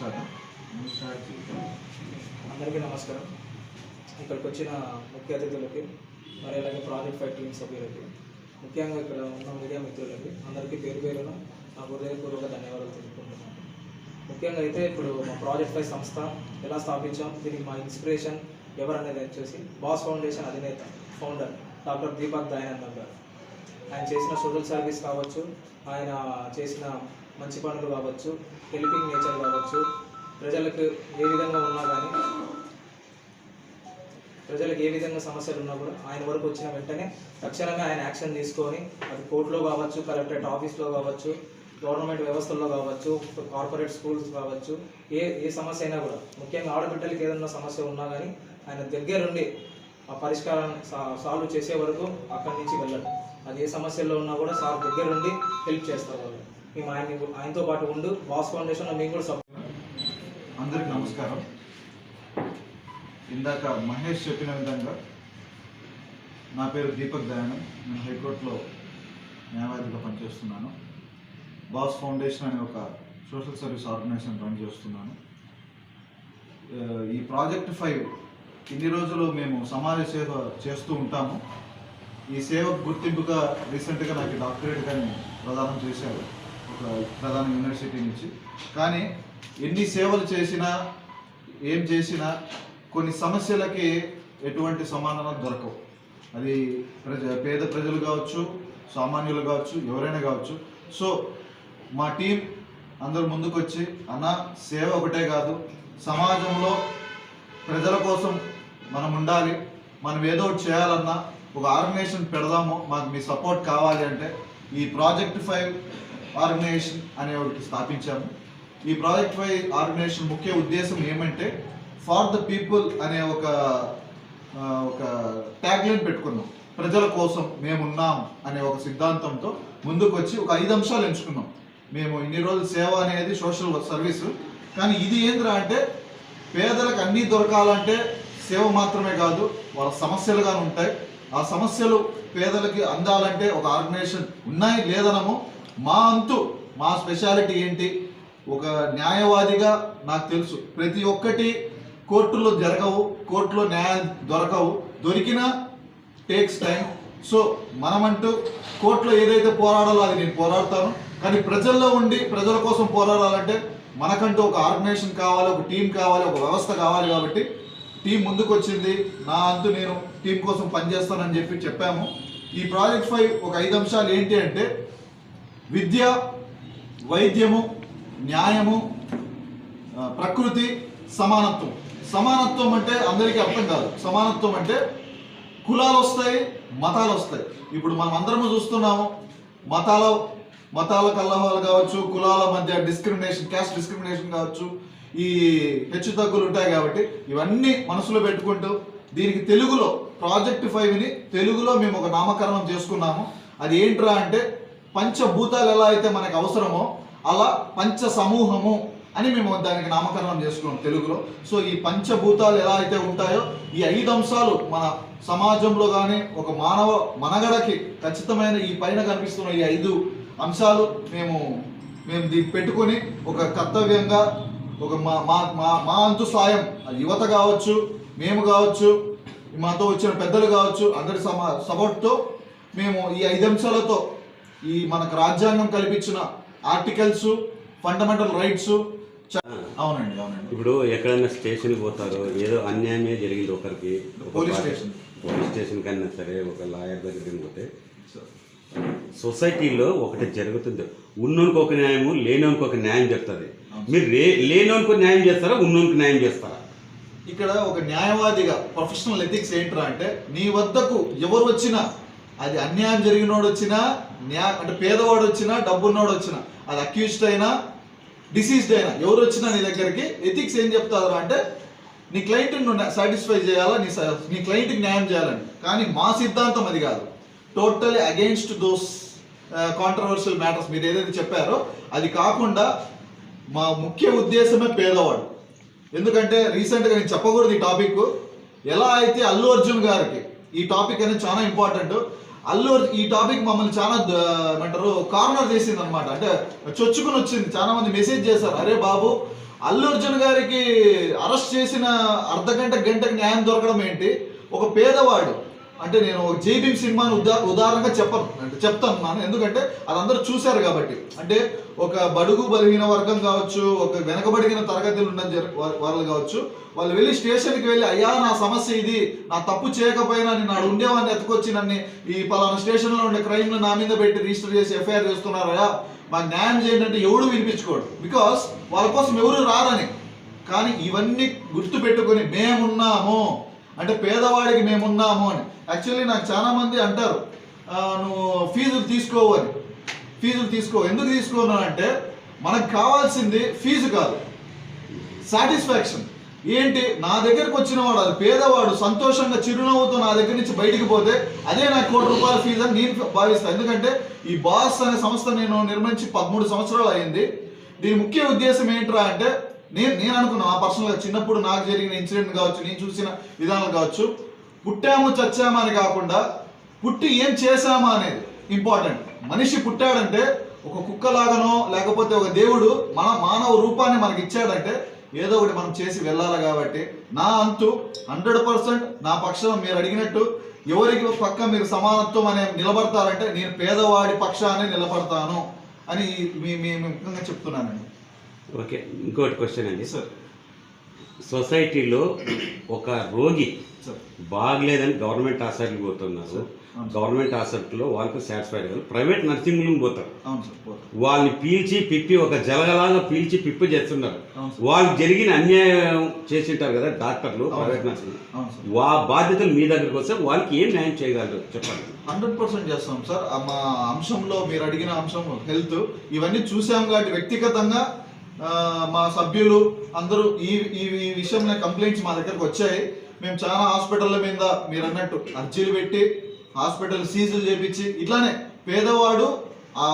Start అందరికీ నమస్కారం. ఇక్కడికి వచ్చిన ముఖ్య అతిథులకి మరి అలాగే ప్రాజెక్ట్ ఫైవ్ టీమ్ సభ్యులకి ముఖ్యంగా ఇక్కడ ఉన్న మీడియా మిత్రులకి అందరికీ పేరు పేరున నా హృదయపూర్వక ధన్యవాదాలు తెలుపుకుంటున్నాను. ముఖ్యంగా అయితే ఇప్పుడు మా ప్రాజెక్ట్ ఫైవ్ సంస్థ ఎలా స్థాపించాం దీనికి మా ఇన్స్పిరేషన్ ఎవరనేది వచ్చేసి బాస్ ఫౌండేషన్ అధినేత ఫౌండర్ డాక్టర్ దీపక్ దయానందం గారు. ఆయన చేసిన సోషల్ సర్వీస్ కావచ్చు ఆయన చేసిన మంచి పనులు కావచ్చు హెల్పింగ్ నేచర్ కావచ్చు ప్రజలకు ఏ విధంగా ఉన్నా కానీ ప్రజలకు ఏ విధంగా సమస్యలు ఉన్నా కూడా ఆయన వరకు వచ్చిన వెంటనే తక్షణమే ఆయన యాక్షన్ తీసుకొని అది కోర్టులో కావచ్చు కలెక్టరేట్ ఆఫీస్లో కావచ్చు గవర్నమెంట్ వ్యవస్థల్లో కావచ్చు కార్పొరేట్ స్కూల్స్ కావచ్చు ఏ ఏ సమస్య అయినా కూడా ముఖ్యంగా ఆడబిడ్డలకి ఏదైనా సమస్య ఉన్నా కానీ ఆయన దగ్గరుండి ఆ పరిష్కారాన్ని సాల్వ్ చేసే వరకు అక్కడి నుంచి వెళ్ళడు. అది ఏ సమస్యల్లో ఉన్నా కూడా సార్ దగ్గర ఉండి హెల్ప్ చేస్తారు వాళ్ళు. మేము ఆయన ఆయనతో పాటు ఉండు బాస్ ఫౌండేషన్లో మేము కూడా సపోర్ట్ అందరికీ నమస్కారం. ఇందాక మహేష్ చెప్పిన విధంగా నా పేరు దీపక్ దయానం. నేను హైకోర్టులో న్యాయవాదిగా పనిచేస్తున్నాను. బాస్ ఫౌండేషన్ అనే ఒక సోషల్ సర్వీస్ ఆర్గనైజేషన్ రన్ చేస్తున్నాను. ఈ ప్రాజెక్ట్ ఫైవ్ ఇన్ని రోజులు మేము సమాజ సేవ చేస్తూ ఉంటాము. ఈ సేవకు గుర్తింపుగా రీసెంట్గా నాకు డాక్టరేట్ కానీ ప్రదానం చేశారు. ఒక ప్రధాన యూనివర్సిటీ నుంచి. కానీ ఎన్ని సేవలు చేసినా ఏం చేసినా కొన్ని సమస్యలకి ఎటువంటి సమాధానం దొరకవు. అది ప్రజ పేద ప్రజలు కావచ్చు సామాన్యులు కావచ్చు ఎవరైనా కావచ్చు. సో మా టీం అందరు ముందుకొచ్చి అన్న సేవ ఒకటే కాదు. సమాజంలో ప్రజల కోసం మనం ఉండాలి మనం ఏదో ఒకటి చేయాలన్నా ఒక ఆర్గనైజేషన్ పెడదాము మాకు మీ సపోర్ట్ కావాలి అంటే ఈ ప్రాజెక్ట్ ఫైవ్ ఆర్గనైజేషన్ అనే ఒకటి స్థాపించాము. ఈ ప్రాజెక్ట్ ఫైవ్ ఆర్గనైజేషన్ ముఖ్య ఉద్దేశం ఏమంటే ఫార్ ద పీపుల్ అనే ఒక ఒక ట్యాగ్లైన్ పెట్టుకున్నాం. ప్రజల కోసం మేమున్నాం అనే ఒక సిద్ధాంతంతో ముందుకు వచ్చి ఒక ఐదు అంశాలు ఎంచుకున్నాం. మేము ఇన్ని రోజులు సేవ అనేది సోషల్ సర్వీస్. కానీ ఇది ఏంద్రా అంటే పేదలకు అన్నీ దొరకాలంటే సేవ మాత్రమే కాదు వాళ్ళ సమస్యలుగా ఉంటాయి. ఆ సమస్యలు పేదలకి అందాలంటే ఒక ఆర్గనైజేషన్ ఉన్నాయి లేదనము. మా అంతు మా స్పెషాలిటీ ఏంటి? ఒక న్యాయవాదిగా నాకు తెలుసు. ప్రతి ఒక్కటి కోర్టులో జరగవు కోర్టులో న్యాయం దొరకవు. దొరికినా టేక్స్ టైం. సో మనమంటూ కోర్టులో ఏదైతే పోరాడాలో అది నేను పోరాడతాను. కానీ ప్రజల్లో ఉండి ప్రజల కోసం పోరాడాలంటే మనకంటూ ఒక ఆర్గనైజేషన్ కావాలి ఒక టీం కావాలి ఒక వ్యవస్థ కావాలి కాబట్టి టీం ముందుకు వచ్చింది నా అంతు నేను టీం కోసం పనిచేస్తానని చెప్పి చెప్పాము. ఈ ప్రాజెక్ట్ ఫైవ్ ఒక ఐదు అంశాలు ఏంటి అంటే విద్య వైద్యము న్యాయము ప్రకృతి సమానత్వం. సమానత్వం అంటే అందరికీ అర్థం కాదు. సమానత్వం అంటే కులాలు వస్తాయి మతాలు వస్తాయి ఇప్పుడు మనం అందరము చూస్తున్నాము మతాల మతాల కల్లహాలు కావచ్చు కులాల మధ్య డిస్క్రిమినేషన్ క్యాస్ట్ డిస్క్రిమినేషన్ కావచ్చు ఈ హెచ్చు తగ్గులు ఉంటాయి కాబట్టి ఇవన్నీ మనసులో పెట్టుకుంటూ దీనికి తెలుగులో ప్రాజెక్ట్ ఫైవ్ని తెలుగులో మేము ఒక నామకరణం చేసుకున్నాము. అది ఏంట్రా అంటే పంచభూతాలు ఎలా అయితే మనకు అవసరమో అలా పంచ సమూహము అని మేము దానికి నామకరణం చేసుకున్నాం తెలుగులో. సో ఈ పంచభూతాలు ఎలా అయితే ఉంటాయో ఈ ఐదు అంశాలు మన సమాజంలో కానీ ఒక మానవ మనగడకి ఖచ్చితమైన ఈ పైన కనిపిస్తున్న ఈ ఐదు అంశాలు మేము మేము దీన్ని పెట్టుకొని ఒక కర్తవ్యంగా ఒక మా మా మా అంతు సాయం. అది యువత కావచ్చు మేము కావచ్చు మాతో వచ్చిన పెద్దలు కావచ్చు అందరి సమా సపోర్ట్తో మేము ఈ ఐదు అంశాలతో ఈ మనకు రాజ్యాంగం కల్పించిన ఆర్టికల్స్ ఫండమెంటల్ రైట్స్ అవునండి అవునండి. ఇప్పుడు ఎక్కడైనా స్టేషన్కి పోతారో ఏదో అన్యాయమే జరిగింది ఒకరికి ఒక పోలీస్ స్టేషన్. పోలీస్ స్టేషన్ కన్నా సరే ఒక లాయర్ దగ్గరికి పోతే సొసైటీలో ఒకటి జరుగుతుంది. ఉన్నోనికి ఒక న్యాయము లేనోనికి ఒక న్యాయం చెప్తుంది మీరు రే లేనోనికి న్యాయం చేస్తారా ఉన్నోనికి న్యాయం చేస్తారా? ఇక్కడ ఒక న్యాయవాదిగా ప్రొఫెషనల్ ఎథిక్స్ ఏంట్రా అంటే నీ వద్దకు ఎవరు వచ్చినా అది అన్యాయం జరిగినోడు వచ్చినా న్యా అంటే పేదవాడు వచ్చినా డబ్బున్నోడు వచ్చినా అది అక్యూజ్డ్ అయినా డిసీజ్డ్ అయినా ఎవరు వచ్చినా నీ దగ్గరికి ఎథిక్స్ ఏం చెప్తారా అంటే నీ క్లయింట్ నువ్వు సాటిస్ఫై చేయాలా నీ స- నీ క్లయింట్కి న్యాయం చేయాలని కానీ మా సిద్ధాంతం అది కాదు. Totally against those controversial matters మీరు ఏదైతే చెప్పారో అది కాకుండా మా ముఖ్య ఉద్దేశమే పేదవాడు. ఎందుకంటే రీసెంట్గా నేను చెప్పకూడదు ఈ టాపిక్. ఎలా అయితే అల్లు అర్జున్ గారికి ఈ టాపిక్ అనేది చాలా ఇంపార్టెంట్. అల్లు ఈ టాపిక్ మమ్మల్ని చాలా ఏమంటారు కార్నర్ చేసింది అనమాట అంటే చొచ్చుకుని వచ్చింది. చాలా మంది మెసేజ్ చేశారు. అరే బాబు అల్లు అర్జున్ గారికి అరెస్ట్ చేసిన అర్ధ గంట గంటకు న్యాయం దొరకడం ఏంటి? ఒక పేదవాడు అంటే నేను జై సినిమాని సినిమాను ఉదా ఉదాహరణగా చెప్పను. అంటే చెప్తాను నాన్న ఎందుకంటే అది అందరూ చూశారు కాబట్టి. అంటే ఒక బడుగు బలహీన వర్గం కావచ్చు ఒక వెనకబడిన తరగతులు ఉన్న వాళ్ళు కావచ్చు వాళ్ళు వెళ్ళి స్టేషన్కి వెళ్ళి అయ్యా నా సమస్య ఇది. నా తప్పు చేయకపోయినా నేను నాడు ఉండేవాడిని ఎత్తుకొచ్చి నన్ను ఈ పలానా స్టేషన్లో ఉండే క్రైమ్ను నా మీద పెట్టి రిజిస్టర్ చేసి ఎఫ్ఐఆర్ చేస్తున్నారయ్యా మాకు న్యాయం చేయండి అంటే ఎవడు వినిపించుకోడు. బికాస్ వాళ్ళ కోసం ఎవరు రారని. కానీ ఇవన్నీ గుర్తుపెట్టుకొని మేమున్నాము. అంటే పేదవాడికి మేమున్నాము అని. యాక్చువల్లీ నాకు చాలా మంది అంటారు నువ్వు ఫీజులు తీసుకోవు అని. ఫీజులు తీసుకో. ఎందుకు తీసుకున్నాను అంటే మనకు కావాల్సింది ఫీజు కాదు. సాటిస్ఫాక్షన్ ఏంటి? నా దగ్గరకు వచ్చిన వాడు అది పేదవాడు సంతోషంగా చిరునవ్వుతో నా దగ్గర నుంచి బయటికి పోతే అదే నా కోటి రూపాయల ఫీజు అని నేను భావిస్తాను ఎందుకంటే ఈ బాస్ అనే సంస్థ నేను నిర్మించి పదమూడు సంవత్సరాలు అయింది. దీని ముఖ్య ఉద్దేశం ఏంట్రా అంటే నేను నేను అనుకున్నా ఆ పర్సనల్గా చిన్నప్పుడు నాకు జరిగిన ఇన్సిడెంట్ కావచ్చు నేను చూసిన విధానాలు కావచ్చు పుట్టాము చచ్చామా అని కాకుండా పుట్టి ఏం చేశామా అనేది ఇంపార్టెంట్. మనిషి పుట్టాడంటే ఒక కుక్కలాగనో లేకపోతే ఒక దేవుడు మన మానవ రూపాన్ని మనకి ఇచ్చాడంటే ఏదో ఒకటి మనం చేసి వెళ్ళాలి కాబట్టి నా అంతు హండ్రెడ్ పర్సెంట్ నా పక్షం మీరు అడిగినట్టు ఎవరికి పక్క మీరు సమానత్వం అనే నిలబడతారంటే నేను పేదవాడి పక్షాన్ని నిలబడతాను అని మీ మీ ముఖ్యంగా చెప్తున్నానండి. ఓకే ఇంకోటి క్వశ్చన్ అండి. సార్ సొసైటీలో ఒక రోగి బాగలేదని గవర్నమెంట్ హాస్పిటల్కి పోతున్నారు. గవర్నమెంట్ హాస్పిటల్లో వాళ్ళకి సాటిస్ఫైడ్ కాదు. ప్రైవేట్ నర్సింగ్ హోమ్ పోతారు. వాళ్ళని పీల్చి పిప్పి ఒక జలగలాగా పీల్చి పిప్పి చేస్తున్నారు. వాళ్ళు జరిగిన అన్యాయం చేసింటారు కదా డాక్టర్లు ప్రైవేట్. నర్సింగ్. వా బాధ్యతలు మీ దగ్గరకు వస్తే వాళ్ళకి ఏం న్యాయం చేయగలరు చెప్పండి. హండ్రెడ్ పర్సెంట్ చేస్తాం సార్ మా అంశంలో మీరు అడిగిన అంశం హెల్త్ ఇవన్నీ చూసాం కాబట్టి వ్యక్తిగతంగా మా సభ్యులు అందరూ ఈ ఈ ఈ విషయంలో కంప్లైంట్స్ మా దగ్గరకు వచ్చాయి. మేము చాలా హాస్పిటల్ల మీద మీరు అన్నట్టు అర్జీలు పెట్టి హాస్పిటల్ సీజులు చేపించి ఇట్లానే పేదవాడు